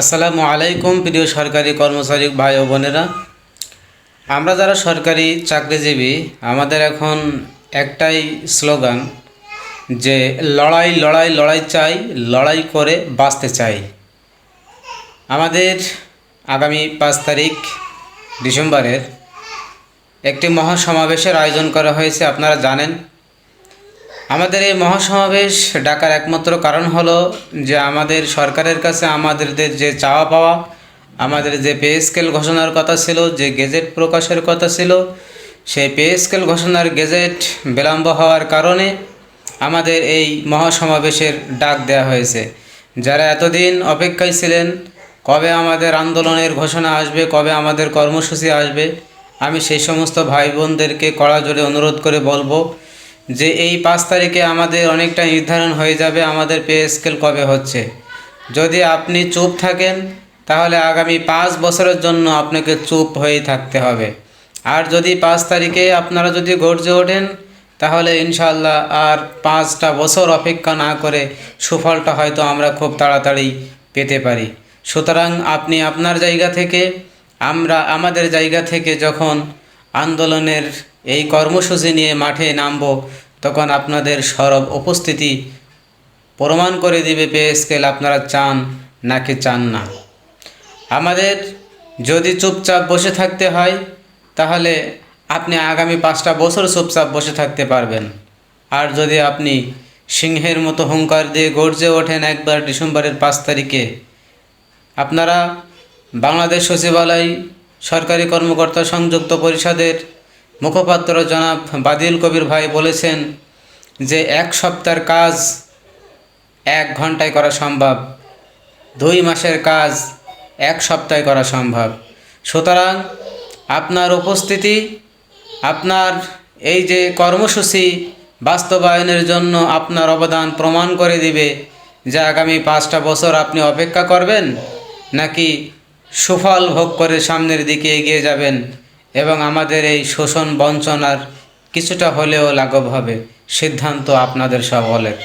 আসসালামু আলাইকুম প্রিয় সরকারি কর্মচারী ভাই ও বোনেরা। আমরা যারা সরকারি চাকরিজীবী, আমাদের এখন একটাই স্লোগান যে লড়াই লড়াই লড়াই চাই, লড়াই করে বাঁচতে চাই। আমাদের আগামী পাঁচ তারিখ ডিসেম্বরের একটি মহাসমাবেশের আয়োজন করা হয়েছে, আপনারা জানেন। আমাদের এই মহাসমাবেশ ডাকার একমাত্র কারণ হলো যে আমাদের সরকারের কাছে আমাদের যে চাওয়া পাওয়া, আমাদের যে পে স্কেল ঘোষণার কথা ছিল, যে গেজেট প্রকাশের কথা ছিল, সেই পে স্কেল ঘোষণার গেজেট বিলম্ব হওয়ার কারণে আমাদের এই মহাসমাবেশের ডাক দেওয়া হয়েছে। যারা এতদিন অপেক্ষায় ছিলেন, কবে আমাদের আন্দোলনের ঘোষণা আসবে, কবে আমাদের কর্মসূচি আসবে, আমি সেই সমস্ত ভাই বোনদেরকে কড়া জোরে অনুরোধ করে বলব যে এই পাঁচ তারিখে আমাদের অনেকটা নির্ধারণ হয়ে যাবে আমাদের পে স্কেল কবে হচ্ছে। যদি আপনি চুপ থাকেন, তাহলে আগামী পাঁচ বছরের জন্য আপনাকে চুপ হয়েই থাকতে হবে। আর যদি পাঁচ তারিখে আপনারা যদি গর্জে ওঠেন, তাহলে ইনশাল্লাহ আর পাঁচটা বছর অপেক্ষা না করে সুফলটা হয়তো আমরা খুব তাড়াতাড়ি পেতে পারি। সুতরাং আপনি আপনার জায়গা থেকে, আমরা আমাদের জায়গা থেকে যখন আন্দোলনের এই কর্মসূচি নিয়ে মাঠে নামব, তখন আপনাদের সরব উপস্থিতি প্রমাণ করে দিবে পে স্কেল আপনারা চান নাকি চান না। আমাদের যদি চুপচাপ বসে থাকতে হয়, তাহলে আপনি আগামী পাঁচটা বছর চুপচাপ বসে থাকতে পারবেন। আর যদি আপনি সিংহের মতো হুঙ্কার দিয়ে গর্জে ওঠেন একবার ডিসেম্বরের পাঁচ তারিখে, আপনারা বাংলাদেশ সচিবালয়, সরকারি কর্মকর্তা সংযুক্ত পরিষদের মুখপাত্র জনাব বাদিল কবির ভাই বলেছেন যে এক সপ্তাহের কাজ এক ঘন্টায় করা সম্ভব, দুই মাসের কাজ এক সপ্তাহে করা সম্ভব। সুতরাং আপনার উপস্থিতি, আপনার এই যে কর্মসূচি বাস্তবায়নের জন্য আপনার অবদান প্রমাণ করে দিবে যে আগামী পাঁচটা বছর আপনি অপেক্ষা করবেন নাকি সুফল ভোগ করে সামনের দিকে এগিয়ে যাবেন। এবং আমাদের এই শোষণ বঞ্চনার কিছুটা হলেও লাঘব হবে সিদ্ধান্ত আপনাদের সকলের।